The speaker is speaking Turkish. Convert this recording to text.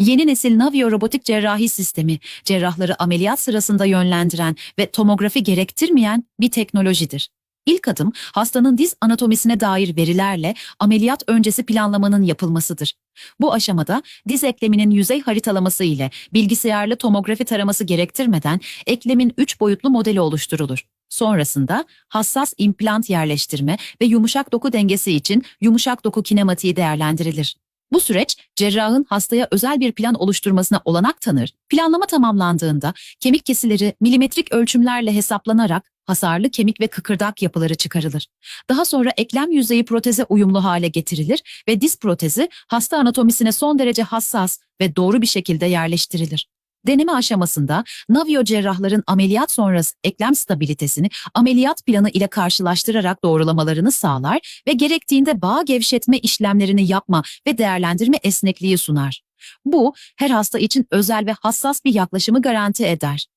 Yeni nesil Navio robotik cerrahi sistemi, cerrahları ameliyat sırasında yönlendiren ve tomografi gerektirmeyen bir teknolojidir. İlk adım hastanın diz anatomisine dair verilerle ameliyat öncesi planlamanın yapılmasıdır. Bu aşamada diz ekleminin yüzey haritalaması ile bilgisayarlı tomografi taraması gerektirmeden eklemin 3 boyutlu modeli oluşturulur. Sonrasında hassas implant yerleştirme ve yumuşak doku dengesi için yumuşak doku kinematiği değerlendirilir. Bu süreç cerrahın hastaya özel bir plan oluşturmasına olanak tanır. Planlama tamamlandığında kemik kesileri milimetrik ölçümlerle hesaplanarak hasarlı kemik ve kıkırdak yapıları çıkarılır. Daha sonra eklem yüzeyi proteze uyumlu hale getirilir ve diz protezi hasta anatomisine son derece hassas ve doğru bir şekilde yerleştirilir. Deneme aşamasında Navio cerrahların ameliyat sonrası eklem stabilitesini ameliyat planı ile karşılaştırarak doğrulamalarını sağlar ve gerektiğinde bağ gevşetme işlemlerini yapma ve değerlendirme esnekliği sunar. Bu her hasta için özel ve hassas bir yaklaşımı garanti eder.